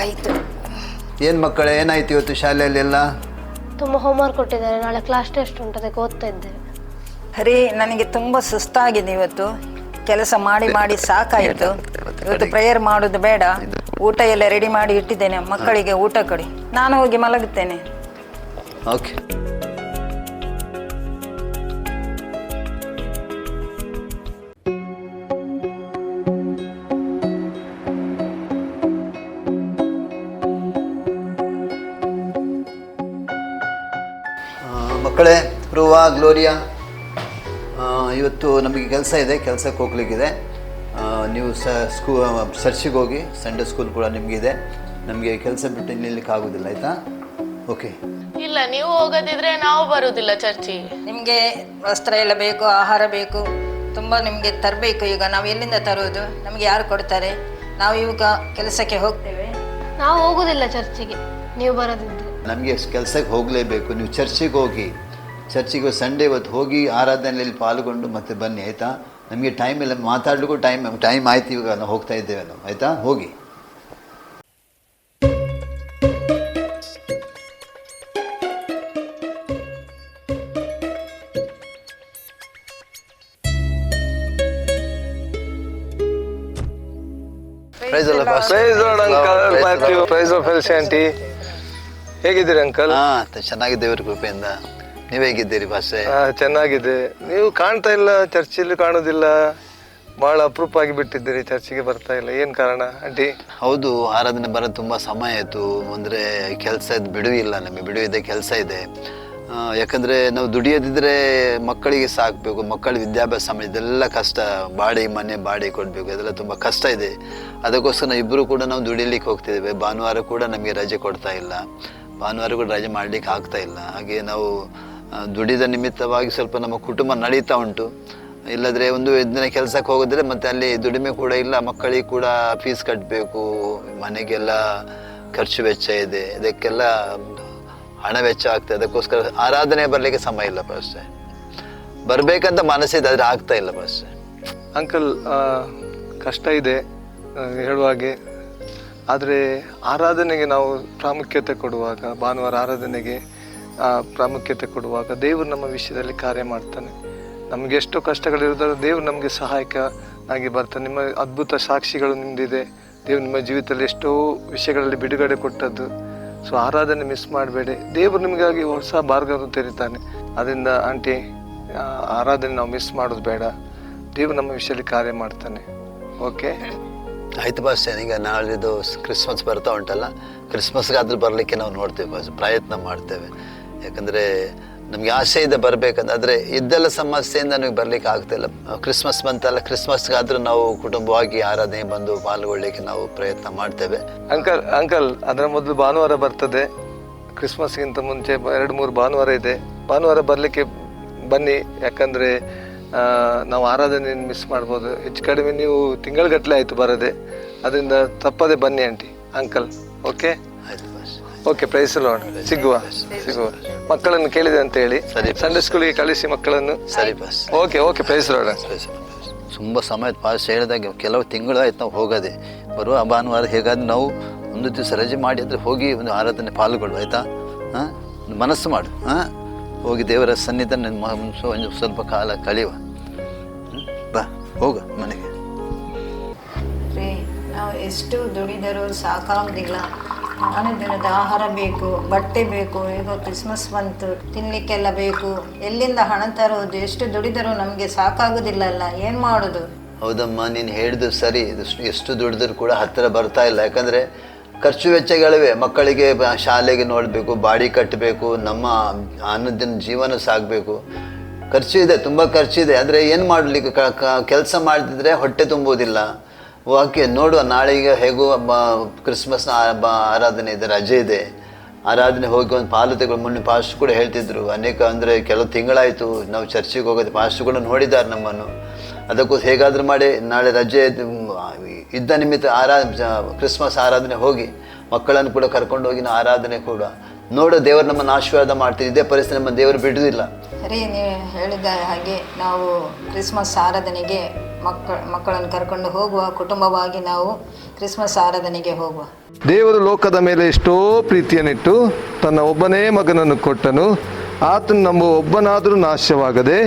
ಸಾಕಾಯ್ತು ಏನು ಮಕ್ಕಳೇ ಏನಾಯ್ತು ಇವತ್ತು ಶಾಲೆಯಲ್ಲೆಲ್ಲ? ತುಂಬ ಹೋಮ್ವರ್ಕ್ ಕೊಟ್ಟಿದ್ದಾರೆ. ನಾಳೆ ಕ್ಲಾಸ್ ಟೆಸ್ಟ್ ಉಂಟು ಅದಕ್ಕೆ ಓದ್ತಾ ಇದ್ದೇವೆ. ಹರಿ ನನಗೆ ತುಂಬ ಸುಸ್ತಾಗಿದೆ ಇವತ್ತು. ಕೆಲಸ ಮಾಡಿ ಮಾಡಿ ಸಾಕಾಯಿತು. ಇವತ್ತು ಪ್ರೇಯರ್ ಮಾಡೋದು ಬೇಡ. ಊಟ ಎಲ್ಲ ರೆಡಿ ಮಾಡಿ ಇಟ್ಟಿದ್ದೇನೆ. ಮಕ್ಕಳಿಗೆ ಊಟ ಕೊಡಿ. ನಾನು ಹೋಗಿ ಮಲಗುತ್ತೇನೆ. ಓಕೆ ಮಕ್ಕಳೇ ರುವಾ ಗ್ಲೋರಿಯಾ ಆ, ಇವತ್ತು ನಮಗೆ ಕೆಲಸ ಇದೆ ಕೆಲಸಕ್ಕೆ ಹೋಗ್ಲಿಕ್ಕಿದೆ. ನೀವು ಸ ಸ್ಕೂ ಸರ್ಚಿಗೆ ಹೋಗಿ ಸಂಡೇ ಸ್ಕೂಲ್ ಕೂಡ ನಿಮಗಿದೆ. ನಮಗೆ ಕೆಲಸ ಬಿಟ್ಟು ನಿಲ್ಲಕ್ಕೆ ಆಗೋದಿಲ್ಲ ಆಯಿತಾ? ಓಕೆ ಇಲ್ಲ ನೀವು ಹೋಗೋದಿದ್ರೆ ನಾವು ಬರೋದಿಲ್ಲ ಚರ್ಚಿಗೆ ನಿಮಗೆ ವಸ್ತ್ರ ಎಲ್ಲ ಬೇಕು ಆಹಾರ ಬೇಕು ತುಂಬ ನಿಮಗೆ ತರಬೇಕು ಈಗ. ನಾವು ಎಲ್ಲಿಂದ ತರೋದು? ನಮಗೆ ಯಾರು ಕೊಡ್ತಾರೆ? ನಾವು ಇವಾಗ ಕೆಲಸಕ್ಕೆ ಹೋಗ್ತೇವೆ. ನಾವು ಹೋಗೋದಿಲ್ಲ ಚರ್ಚಿಗೆ. ನೀವು ಬರೋದಿದ್ರೆ ನಮಗೆ ಕೆಲಸಕ್ಕೆ ಹೋಗಲೇಬೇಕು? ನೀವು ಚರ್ಚಿಗೆ ಹೋಗಿ ಚರ್ಚಿಗೆ ಸಂಡೇ ಇವತ್ತು ಹೋಗಿ ಆರಾಧನೆಯಲ್ಲಿ ಪಾಲ್ಗೊಂಡು ಮತ್ತೆ ಬನ್ನಿ ಆಯಿತಾ? ನಮಗೆ ಟೈಮ್ ಇಲ್ಲ ಮಾತಾಡ್ಲಿಕ್ಕೂ ಟೈಮ್ ಟೈಮ್ ಆಯ್ತು ಇವಾಗ ನಾವು ಹೋಗ್ತಾ ಇದ್ದೇವೆ ನಾವು ಆಯಿತಾ? ಹೋಗಿ. ಪ್ರೈಸ್. ಪ್ರೈಸ್. ಪ್ರೈಸ್ ಆಫ್ ಎಲ್ಸಿ ಆಂಟಿ ಹೇಗಿದ್ದೀರಿ ಅಂಕಲ್? ಹಾ ಚೆನ್ನಾಗಿದೆ ದೇವರ ಕೃಪೆಯಿಂದ. ನೀವು ಹೇಗಿದ್ದೀರಿ ಭಾಷೆ? ಚೆನ್ನಾಗಿದೆ. ನೀವು ಕಾಣ್ತಾ ಇಲ್ಲ ಚರ್ಚಿಲ್ಲಿ ಕಾಣೋದಿಲ್ಲ. ಬಹಳ ಅಪರೂಪ ಆಗಿ ಬಿಟ್ಟಿದ್ದೀರಿ ಚರ್ಚಿಗೆ ಬರ್ತಾ ಇಲ್ಲ. ಏನ್ ಕಾರಣ ಆಂಟಿ? ಹೌದು ಆರಾಧನೆ ಬರೋದು ತುಂಬ ಸಮಯ ಆಯಿತು. ಅಂದರೆ ಕೆಲಸ ಬಿಡುವು ಇಲ್ಲ ನಮಗೆ ಬಿಡುವು ಇದೆ ಕೆಲಸ ಇದೆ. ಆ, ಯಾಕಂದ್ರೆ ನಾವು ದುಡಿಯೋದಿದ್ರೆ ಮಕ್ಕಳಿಗೆ ಸಾಕ್ಬೇಕು ಮಕ್ಕಳ ವಿದ್ಯಾಭ್ಯಾಸ ಸಮಯ ಇದೆಲ್ಲ ಕಷ್ಟ. ಬಾಡಿ ಮನೆ ಬಾಡಿ ಕೊಡಬೇಕು ಇದೆಲ್ಲ ತುಂಬ ಕಷ್ಟ ಇದೆ. ಅದಕ್ಕೋಸ್ಕರ ನಾವು ಇಬ್ಬರು ಕೂಡ ನಾವು ದುಡಿಲಿಕ್ಕೆ ಹೋಗ್ತಿದ್ದೇವೆ. ಭಾನುವಾರ ಕೂಡ ನಮಗೆ ರಜೆ ಕೊಡ್ತಾ ಇಲ್ಲ. ಭಾನುವಾರ ಕೂಡ ರಜೆ ಮಾಡಲಿಕ್ಕೆ ಆಗ್ತಾ ಇಲ್ಲ. ಹಾಗೆ ನಾವು ದುಡಿದ ನಿಮಿತ್ತವಾಗಿ ಸ್ವಲ್ಪ ನಮ್ಮ ಕುಟುಂಬ ನಡೀತಾ ಉಂಟು. ಇಲ್ಲದ್ರೆ ಒಂದು ದಿನ ಕೆಲಸಕ್ಕೆ ಹೋಗಿದ್ರೆ ಮತ್ತೆ ಅಲ್ಲಿ ದುಡಿಮೆ ಕೂಡ ಇಲ್ಲ, ಮಕ್ಕಳಿಗೆ ಕೂಡ ಫೀಸ್ ಕಟ್ಟಬೇಕು ಮನೆಗೆಲ್ಲ ಖರ್ಚು ವೆಚ್ಚ ಇದೆ ಇದಕ್ಕೆಲ್ಲ ಹಣ ವೆಚ್ಚ ಆಗ್ತದೆ. ಅದಕ್ಕೋಸ್ಕರ ಆರಾಧನೆ ಬರಲಿಕ್ಕೆ ಸಮಯ ಇಲ್ಲ ಅಷ್ಟೇ ಬರಬೇಕಂತ ಮನಸ್ಸಿದೆ, ಆದರೆ ಆಗ್ತಾ ಇಲ್ಲ ಅಷ್ಟೇ ಅಂಕಲ್ ಕಷ್ಟ ಇದೆ ಹೇಳುವಾಗೆ ಆದರೆ ಆರಾಧನೆಗೆ ನಾವು ಪ್ರಾಮುಖ್ಯತೆ ಕೊಡುವಾಗ, ಭಾನುವಾರ ಆರಾಧನೆಗೆ ಪ್ರಾಮುಖ್ಯತೆ ಕೊಡುವಾಗ ದೇವರು ನಮ್ಮ ವಿಷಯದಲ್ಲಿ ಕಾರ್ಯ ಮಾಡ್ತಾನೆ. ನಮಗೆ ಎಷ್ಟು ಕಷ್ಟಗಳಿರೋದಾದ್ರೆ ದೇವರು ನಮಗೆ ಸಹಾಯಕ ಆಗಿ ಬರ್ತಾನೆ. ನಿಮ್ಮ ಅದ್ಭುತ ಸಾಕ್ಷಿಗಳು ನಿಂದಿದೆ ದೇವರು ನಿಮ್ಮ ಜೀವಿತದಲ್ಲಿ ಎಷ್ಟೋ ವಿಷಯಗಳಲ್ಲಿ ಬಿಡುಗಡೆ ಕೊಟ್ಟದ್ದು. ಸೊ ಆರಾಧನೆ ಮಿಸ್ ಮಾಡಬೇಡಿ. ದೇವರು ನಿಮಗಾಗಿ ಹೊಸ ಮಾರ್ಗವನ್ನು ತೆರೀತಾನೆ. ಅದರಿಂದ ಆಂಟಿ ಆರಾಧನೆ ನಾವು ಮಿಸ್ ಮಾಡೋದು ಬೇಡ. ದೇವರು ನಮ್ಮ ವಿಷಯದಲ್ಲಿ ಕಾರ್ಯ ಮಾಡ್ತಾನೆ. ಓಕೆ ಆಯ್ತು ಬಾಸ್ ಈಗ ನಾಳಿದ್ದು ಕ್ರಿಸ್ಮಸ್ ಬರ್ತಾ ಉಂಟಲ್ಲ ಕ್ರಿಸ್ಮಸ್ಗಾದ್ರೂ ಬರಲಿಕ್ಕೆ ನಾವು ನೋಡ್ತೇವೆ ಬಾಸ್ ಪ್ರಯತ್ನ ಮಾಡ್ತೇವೆ. ಯಾಕಂದರೆ ನಮಗೆ ಆಸೆ ಇದೆ ಬರಬೇಕಂತ ಆದರೆ ಇದ್ದೆಲ್ಲ ಸಮಸ್ಯೆಯಿಂದ ನಮಗೆ ಬರಲಿಕ್ಕೆ ಆಗ್ತಿಲ್ಲ ಕ್ರಿಸ್ಮಸ್ ಬಂತಲ್ಲ ಕ್ರಿಸ್ಮಸ್ಗಾದ್ರೂ ನಾವು ಕುಟುಂಬವಾಗಿ ಆರಾಧನೆ ಬಂದು ಪಾಲ್ಗೊಳ್ಳಿಕ್ಕೆ ನಾವು ಪ್ರಯತ್ನ ಮಾಡ್ತೇವೆ. ಅಂಕಲ್ ಅಂಕಲ್ ಅದರ ಮೊದಲು ಭಾನುವಾರ ಬರ್ತದೆ. ಕ್ರಿಸ್ಮಸ್ಗಿಂತ ಮುಂಚೆ ಎರಡು, ಮೂರು ಭಾನುವಾರ ಇದೆ. ಭಾನುವಾರ ಬರಲಿಕ್ಕೆ ಬನ್ನಿ, ಯಾಕಂದರೆ ನಾವು ಆರಾಧನೆಯನ್ನು ಮಿಸ್ ಮಾಡ್ಬೋದು. ಹೆಚ್ಚು ಕಡಿಮೆ ನೀವು ತಿಂಗಳಗಟ್ಟಲೆ ಆಯಿತು ಬರದೆ. ಅದರಿಂದ ತಪ್ಪದೆ ಬನ್ನಿ ಆಂಟಿ ಅಂಕಲ್ ಓಕೆ ಆಯ್ತು ಬಾಸ್ ಓಕೆ ಪ್ರೈಸ್ ಲಾರ್ಡ್ ಸಿಗುವ ಸಿಗುವ. ಮಕ್ಕಳನ್ನು ಕೇಳಿದೆ ಅಂತ ಹೇಳಿ. ಸರಿ. ಸಂಡೇ ಸ್ಕೂಲಿಗೆ ಕಳಿಸಿ ಮಕ್ಕಳನ್ನು. ಸರಿ bus okay okay praise Lord ತುಂಬ ಸಮಯ ಪಾಸ್ ಹೇಳಿದಾಗ ಕೆಲವು ತಿಂಗಳಾಯ್ತು ನಾವು ಹೋಗೋದೆ. ಬರುವ ಭಾನುವಾರ ಹೇಗಾದ್ರೆ ನಾವು ಒಂದು ದಿವಸ ರಜೆ ಮಾಡಿ ಅಂದರೆ ಹೋಗಿ ಒಂದು ಆರಾಧನೆ ಪಾಲ್ಗೊಳ್ಳು ಆಯಿತಾ? ಹಾಂ? ಮನಸ್ಸು ಮಾಡು. ಹಾಂ? ಹೋಗಿ ದೇವರ ಸನ್ನಿಧಾನ ಒಂದು ಸ್ವಲ್ಪ ಕಾಲ ಕಳೆಯುವ. ಬಾ ಹೋಗ ಮನೆಗೆ. ರೀ ನಾವು ಎಷ್ಟು ದುಡಿದರೂ ಸಾಕಾಗೋದಿಲ್ಲ. ನಾಳೆ ದಿನದ ಆಹಾರ ಬೇಕು ಬಟ್ಟೆ ಬೇಕು ಈಗ ಕ್ರಿಸ್ಮಸ್ ಬಂತು ತಿನ್ನಲಿಕ್ಕೆಲ್ಲ ಬೇಕು. ಎಲ್ಲಿಂದ ಹಣ ತರೋದು ಎಷ್ಟು ದುಡಿದರೂ ನಮಗೆ ಸಾಕಾಗುದಿಲ್ಲ ಅಲ್ಲ ಏನು ಮಾಡೋದು? ಹೌದಮ್ಮ ನೀನು ಹೇಳಿದ್ರು ಸರಿ. ಇದು ಎಷ್ಟು ದುಡಿದ್ರು ಕೂಡ ಹತ್ತಿರ ಬರ್ತಾ ಇಲ್ಲ. ಯಾಕಂದರೆ ಖರ್ಚು ವೆಚ್ಚಗಳಿವೆ. ಮಕ್ಕಳಿಗೆ ಶಾಲೆಗೆ ನೋಡಬೇಕು, ಬಾಡಿ ಕಟ್ಟಬೇಕು, ನಮ್ಮ ಅನ್ನದಿನ ಜೀವನ ಸಾಗಬೇಕು. ಖರ್ಚು ಇದೆ, ತುಂಬ ಖರ್ಚಿದೆ ಆದರೆ ಏನು ಮಾಡಲಿಕ್ಕೆ ಕೆಲಸ ಮಾಡ್ತಿದ್ರೆ ಹೊಟ್ಟೆ ತುಂಬುವುದಿಲ್ಲ. ಓಕೆ ನೋಡುವ ನಾಳೆ ಈಗ ಹೇಗೂ ಕ್ರಿಸ್ಮಸ್ನ ಆರಾಧನೆ ಇದೆ, ರಜೆ ಇದೆ. ಆರಾಧನೆ ಹೋಗಿ ಒಂದು ಪಾಲು ತೆಗೆದು ಮೊನ್ನೆ ಪಾಸ್ಟ್ ಕೂಡ ಹೇಳ್ತಿದ್ರು. ಅನೇಕ ಅಂದರೆ ಕೆಲವು ತಿಂಗಳಾಯಿತು, ನಾವು ಚರ್ಚಿಗೆ ಹೋಗೋದು ಪಾಸ್ಟ್ ಕೂಡ ನೋಡಿದ್ದಾರೆ ನಮ್ಮನ್ನು. ಅದಕ್ಕೋಸ್ಕರ ಹೇಗಾದರೂ ಮಾಡಿ, ನಾಳೆ ರಜೆ ಇದ್ದು- ಇದ್ದ ನಿಮಿತ್ತ ಆರಾ ಕ್ರಿಸ್ಮಸ್ ಆರಾಧನೆ ಹೋಗಿ ಮಕ್ಕಳನ್ನು ಕೂಡ ಕರ್ಕೊಂಡು ಹೋಗಿ ನಾವು ಆರಾಧನೆ ಕೂಡ. ನೋಡೋ ದೇವರು ನಮ್ಮನ್ನು ಆಶೀರ್ವಾದ ಮಾಡ್ತೀವಿ ಇದೇ ಪರಿಸ್ಥಿತಿ ನಮ್ಮ ದೇವರು ಬಿಡುವುದಿಲ್ಲ ಸರಿ ನೀವು ಹೇಳಿದ ಹಾಗೆ ನಾವು ಕ್ರಿಸ್ಮಸ್ ಆರಾಧನೆಗೆ ಮಕ್ಕಳ ಮಕ್ಕಳನ್ನು ಕರ್ಕೊಂಡು ಹೋಗುವ ಕುಟುಂಬವಾಗಿ ನಾವು ಕ್ರಿಸ್ಮಸ್ ಆರಾಧನೆಗೆ ಹೋಗುವ. ದೇವರು ಲೋಕದ ಮೇಲೆ ಎಷ್ಟೋ ಪ್ರೀತಿಯನ್ನಿಟ್ಟು ತನ್ನ ಒಬ್ಬನೇ ಮಗನನ್ನು ಕೊಟ್ಟನು. ಆತನು ನಮ್ಮ ಒಬ್ಬನಾದರೂ ನಾಶವಾಗದೆ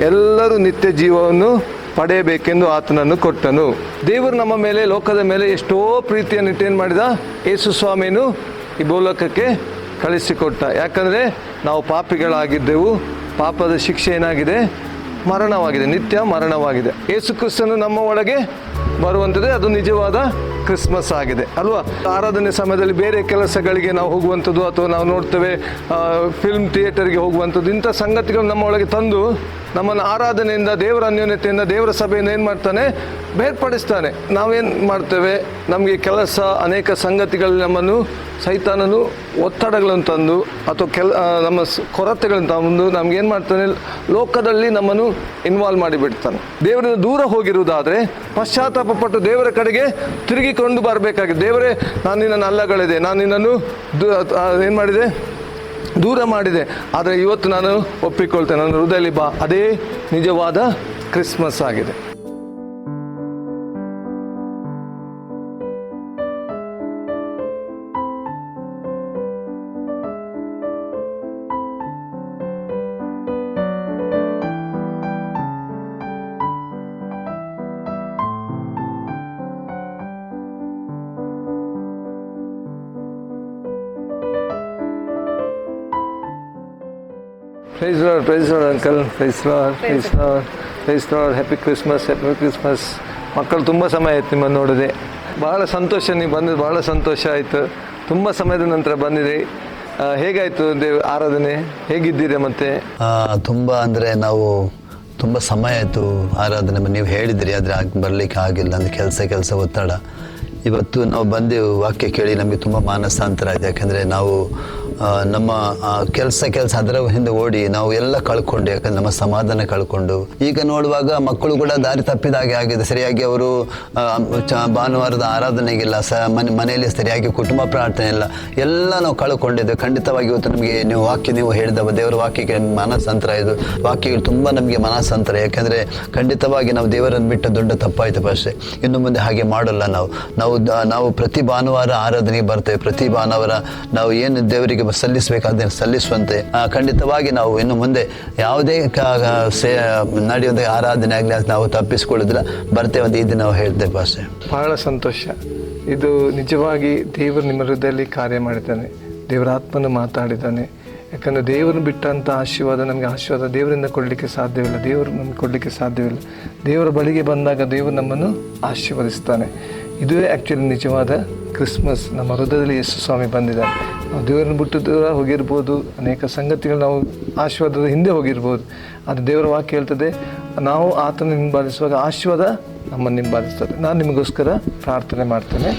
ಎಲ್ಲರೂ ನಿತ್ಯ ಜೀವವನ್ನು ಪಡೆಯಬೇಕೆಂದು ಆತನನ್ನು ಕೊಟ್ಟನು. ದೇವರು ನಮ್ಮ ಮೇಲೆ, ಲೋಕದ ಮೇಲೆ ಎಷ್ಟೋ ಪ್ರೀತಿಯನ್ನು ಇಟ್ಟೇನು ಮಾಡಿದ ಯೇಸು ಸ್ವಾಮಿಯನ್ನು ಈ ಭೂಲೋಕಕ್ಕೆ ಕಳಿಸಿಕೊಟ್ಟ. ಯಾಕಂದರೆ ನಾವು ಪಾಪಿಗಳಾಗಿದ್ದೆವು, ಪಾಪದ ಶಿಕ್ಷೆ ಏನಾಗಿದೆ? ಮರಣವಾಗಿದೆ, ನಿತ್ಯ ಮರಣವಾಗಿದೆ. ಯೇಸು ಕ್ರಿಸ್ತನು ನಮ್ಮ ಒಳಗೆ ಬರುವಂಥದ್ದೇ ಅದು ನಿಜವಾದ ಕ್ರಿಸ್ಮಸ್ ಆಗಿದೆ. ಅಲ್ವಾ? ಆರಾಧನೆ ಸಮಯದಲ್ಲಿ ಬೇರೆ ಕೆಲಸಗಳಿಗೆ ನಾವು ಹೋಗುವಂಥದ್ದು ಅಥವಾ ನಾವು ನೋಡ್ತೇವೆ ಫಿಲ್ಮ್ ಥಿಯೇಟರ್ಗೆ ಹೋಗುವಂಥದ್ದು, ಇಂಥ ಸಂಗತಿಗಳು ನಮ್ಮ ಒಳಗೆ ತಂದು ನಮ್ಮನ್ನು ಆರಾಧನೆಯಿಂದ, ದೇವರ ಅನ್ಯೋನ್ಯತೆಯಿಂದ, ದೇವರ ಸಭೆಯಿಂದ ಏನು ಮಾಡ್ತಾನೆ? ಬೇರ್ಪಡಿಸ್ತಾನೆ. ನಾವೇನು ಮಾಡ್ತೇವೆ? ನಮಗೆ ಕೆಲಸ, ಅನೇಕ ಸಂಗತಿಗಳು ನಮ್ಮನ್ನು ಸೈತಾನನು ಒತ್ತಡಗಳನ್ನು ತಂದು ಅಥವಾ ಕೆಲ ನಮ್ಮ ಕೊರತೆಗಳನ್ನು ತಂದು ನಮಗೇನು ಮಾಡ್ತಾನೆ? ಲೋಕದಲ್ಲಿ ನಮ್ಮನ್ನು ಇನ್ವಾಲ್ವ್ ಮಾಡಿಬಿಡ್ತಾನೆ. ದೇವರಿಂದ ದೂರ ಹೋಗಿರುವುದಾದರೆ ಪಶ್ಚಾತ್ತಾಪ ಪಟ್ಟು ದೇವರ ಕಡೆಗೆ ತಿರುಗಿಕೊಂಡು ಬರಬೇಕಾಗಿದೆ. ದೇವರೇ, ನಾನು ನಿನ್ನನ್ನು ಅಲ್ಲಗಳಿದೆ ನಾನು ನಿನ್ನನ್ನು ಏನು ಮಾಡಿದೆ? ದೂರ ಮಾಡಿದೆ. ಆದರೆ ಇವತ್ತು ನಾನು ಒಪ್ಪಿಕೊಳ್ತೇನೆ. ನನ್ನ ಹೃದಯದಲ್ಲಿ ಬಾ. ಅದೇ ನಿಜವಾದ ಕ್ರಿಸ್ಮಸ್ ಆಗಿದೆ. Praise Lord praise uncle praise Lord praise Lord praise happy Christmas happy Christmas ಮಕ್ಕಳು ತುಂಬ ಸಮಯ ಆಯ್ತು ನಿಮ್ಮನ್ನು ನೋಡಿದೆ. ಬಹಳ ಸಂತೋಷ ನೀವು ಬಂದಿದ್ದು ಭಾಳ ಸಂತೋಷ ಆಯಿತು. ತುಂಬ ಸಮಯದ ನಂತರ ಬಂದಿರಿ. ಹೇಗಾಯಿತು ದೇವ್, ಆರಾಧನೆ? ಹೇಗಿದ್ದೀರಿ ಮತ್ತೆ? ತುಂಬ ಅಂದರೆ ನಾವು ತುಂಬ ಸಮಯ ಆಯಿತು ಆರಾಧನೆ ನೀವು ಹೇಳಿದ್ರಿ, ಆದರೆ ಬರಲಿಕ್ಕೆ ಆಗಿಲ್ಲ ಅಂದರೆ ಕೆಲಸ ಕೆಲಸ ಒತ್ತಡ. ಇವತ್ತು ನಾವು ಬಂದೆವು ವಾಕ್ಯ ಕೇಳಿ ನಮಗೆ ತುಂಬ ಮಾನಸಾಂತರ ಆಯಿತು. ಯಾಕೆಂದರೆ ನಾವು ನಮ್ಮ ಕೆಲಸ ಕೆಲಸ ಅದರ ಹಿಂದೆ ಓಡಿ ನಾವು ಎಲ್ಲ ಕಳ್ಕೊಂಡು, ಯಾಕಂದ್ರೆ ನಮ್ಮ ಸಮಾಧಾನ ಕಳ್ಕೊಂಡು. ಈಗ ನೋಡುವಾಗ ಮಕ್ಕಳು ಕೂಡ ದಾರಿ ತಪ್ಪಿದ ಹಾಗೆ ಆಗಿದೆ. ಸರಿಯಾಗಿ ಅವರು ಭಾನುವಾರದ ಆರಾಧನೆಗಿಲ್ಲ, ಸ, ಮನೆ, ಮನೆಯಲ್ಲಿ ಸರಿಯಾಗಿ ಕುಟುಂಬ ಪ್ರಾರ್ಥನೆ ಇಲ್ಲ. ಎಲ್ಲ ನಾವು ಕಳ್ಕೊಂಡಿದ್ದೆ. ಖಂಡಿತವಾಗಿ ಇವತ್ತು ನಮಗೆ ನೀವು ವಾಕ್ಯ, ನೀವು ಹೇಳಿದ ದೇವರ ವಾಕ್ಯಕ್ಕೆ ಮನಸ್ಸಂತರ ಇದು. ವಾಕ್ಯಗಳು ತುಂಬ ನಮಗೆ ಮನಸ್ಸಂತರ. ಯಾಕೆಂದರೆ ಖಂಡಿತವಾಗಿ ನಾವು ದೇವರನ್ನು ಬಿಟ್ಟು ದೊಡ್ಡ ತಪ್ಪಾಯಿತು ಭಾಷೆ. ಇನ್ನು ಮುಂದೆ ಹಾಗೆ ಮಾಡಲ್ಲ ನಾವು. ನಾವು ನಾವು ಪ್ರತಿ ಭಾನುವಾರ ಆರಾಧನೆಗೆ ಬರ್ತೇವೆ. ಪ್ರತಿ ಭಾನುವಾರ ನಾವು ಏನು ದೇವರಿಗೆ ಸಲ್ಲಿಸಬೇಕು ಸಲ್ಲಿಸಬೇಕಾದ ಸಲ್ಲಿಸುವಂತೆ ಖಂಡಿತವಾಗಿ ನಾವು ಇನ್ನು ಮುಂದೆ ಯಾವುದೇ ಸೇ ನಡೆಯುವಂಥ ಆರಾಧನೆ ಆಗಲಿ ಅದು ನಾವು ತಪ್ಪಿಸ್ಕೊಳ್ಳೋದಿಲ್ಲ. ಬರ್ತೇವೆ ಅಂತ ದಿನ ನಾವು ಹೇಳ್ತೇವೆ ಭಾಷೆ. ಬಹಳ ಸಂತೋಷ. ಇದು ನಿಜವಾಗಿ ದೇವರು ನಿಮ್ಮ ಹೃದಯದಲ್ಲಿ ಕಾರ್ಯ ಮಾಡಿದ್ದಾನೆ. ದೇವರ ಆತ್ಮನು ಮಾತಾಡಿದ್ದಾನೆ. ಯಾಕಂದರೆ ದೇವರನ್ನು ಬಿಟ್ಟಂಥ ಆಶೀರ್ವಾದ ನಮಗೆ ಆಶೀರ್ವಾದ ದೇವರಿಂದ ಕೊಡಲಿಕ್ಕೆ ಸಾಧ್ಯವಿಲ್ಲ. ದೇವರು ನಮಗೆ ಕೊಡಲಿಕ್ಕೆ ಸಾಧ್ಯವಿಲ್ಲ. ದೇವರ ಬಳಿಗೆ ಬಂದಾಗ ದೇವರು ನಮ್ಮನ್ನು ಆಶೀರ್ವದಿಸ್ತಾನೆ. ಇದುವೇ ಆ್ಯಕ್ಚುಲಿ ನಿಜವಾದ ಕ್ರಿಸ್ಮಸ್ ನಮ್ಮ ಹೃದಯದಲ್ಲಿ ಯೇಸು ಸ್ವಾಮಿ ಬಂದಿದ್ದಾರೆ. ನಾವು ದೇವರನ್ನು ಬಿಟ್ಟು ದೂರ ಹೋಗಿರ್ಬೋದು. ಅನೇಕ ಸಂಗತಿಗಳು ನಾವು ಆಶೀರ್ವಾದದ ಹಿಂದೆ ಹೋಗಿರ್ಬೋದು. ಅದು ದೇವರ ವಾಕ್ಯ ಹೇಳ್ತದೆ, ನಾವು ಆತನ ಹಿಂಬಾಲಿಸುವಾಗ ಆಶೀರ್ವಾದ ನಮ್ಮನ್ನು ಹಿಂಬಾಲಿಸ್ತದೆ. ನಾನು ನಿಮಗೋಸ್ಕರ ಪ್ರಾರ್ಥನೆ ಮಾಡ್ತೇನೆ.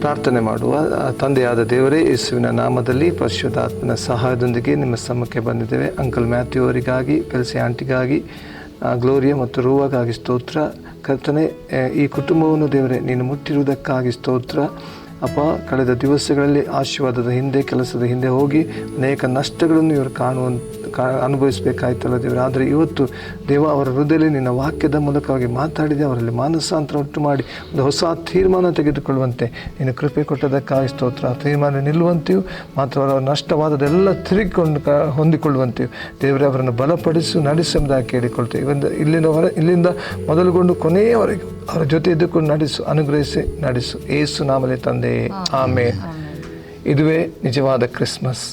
ಪ್ರಾರ್ಥನೆ ಮಾಡುವ ತಂದೆಯಾದ ದೇವರೇ, ಯೇಸುವಿನ ನಾಮದಲ್ಲಿ ಪರಿಶುದ್ಧಾತ್ಮನ ಸಹಾಯದೊಂದಿಗೆ ನಿಮ್ಮ ಸಮ್ಮಕ್ಕೆ ಬಂದಿದ್ದೇವೆ. ಅಂಕಲ್ ಮ್ಯಾಥ್ಯೂ ಅವರಿಗಾಗಿ ಕೆಲಸ ಆಂಟಿಗಾಗಿ ಗ್ಲೋರಿಯ ಗ್ಲೋರಿಯಾ ಮತ್ತು ರೂವಾಗಾಗಿ ಸ್ತೋತ್ರ. ಕರ್ತನೆ ಈ ಕುಟುಂಬವನ್ನು ದೇವರೇ, ನೀನು ಮುಟ್ಟಿರುವುದಕ್ಕಾಗಿ ಸ್ತೋತ್ರ. ಅಪ್ಪ, ಕಳೆದ ದಿವಸಗಳಲ್ಲಿ ಆಶೀರ್ವಾದದ ಹಿಂದೆ, ಕೆಲಸದ ಹಿಂದೆ ಹೋಗಿ ಅನೇಕ ನಷ್ಟಗಳನ್ನು ಇವರು ಕಾಣುವಂತ ಕಾ ಅನುಭವಿಸಬೇಕಾಯ್ತಲ್ಲ ದೇವರು. ಆದರೆ ಇವತ್ತು ದೇವ ಅವರ ಹೃದಯದಲ್ಲಿ ನಿನ್ನ ವಾಕ್ಯದ ಮೂಲಕವಾಗಿ ಮಾತಾಡಿದೆ ಅವರಲ್ಲಿ ಮಾನಸಾಂತರ ಉಂಟು ಮಾಡಿ ಒಂದು ಹೊಸ ತೀರ್ಮಾನ ತೆಗೆದುಕೊಳ್ಳುವಂತೆ ನೀನು ಕೃಪೆ ಕೊಟ್ಟದಕ್ಕಾಗಿ ಸ್ತೋತ್ರ. ತೀರ್ಮಾನ ನಿಲ್ಲುವಂತೆಯೂ ಮಾತ್ರ ಅವರ ನಷ್ಟವಾದದೆಲ್ಲ ತಿರುಗಿಕೊಂಡು ಕ ಹೊಂದಿಕೊಳ್ಳುವಂತೆಯೂ ದೇವರೇ ಅವರನ್ನು ಬಲಪಡಿಸು ನಡೆಸುವುದಾಗಿ ಕೇಳಿಕೊಳ್ತೇವೆ. ಇವಂದ ಇಲ್ಲಿಂದ ಹೊರ ಇಲ್ಲಿಂದ ಮೊದಲುಗೊಂಡು ಕೊನೆಯವರೆಗೆ ಅವರ ಜೊತೆ ಇದ್ದುಕೊಂಡು ನಡೆಸು ಅನುಗ್ರಹಿಸಿ ನಡೆಸು. ಏಸು ನಾಮಲೆ ತಂದೆ. ಆಮೆ ಇದುವೇ ನಿಜವಾದ ಕ್ರಿಸ್ಮಸ್.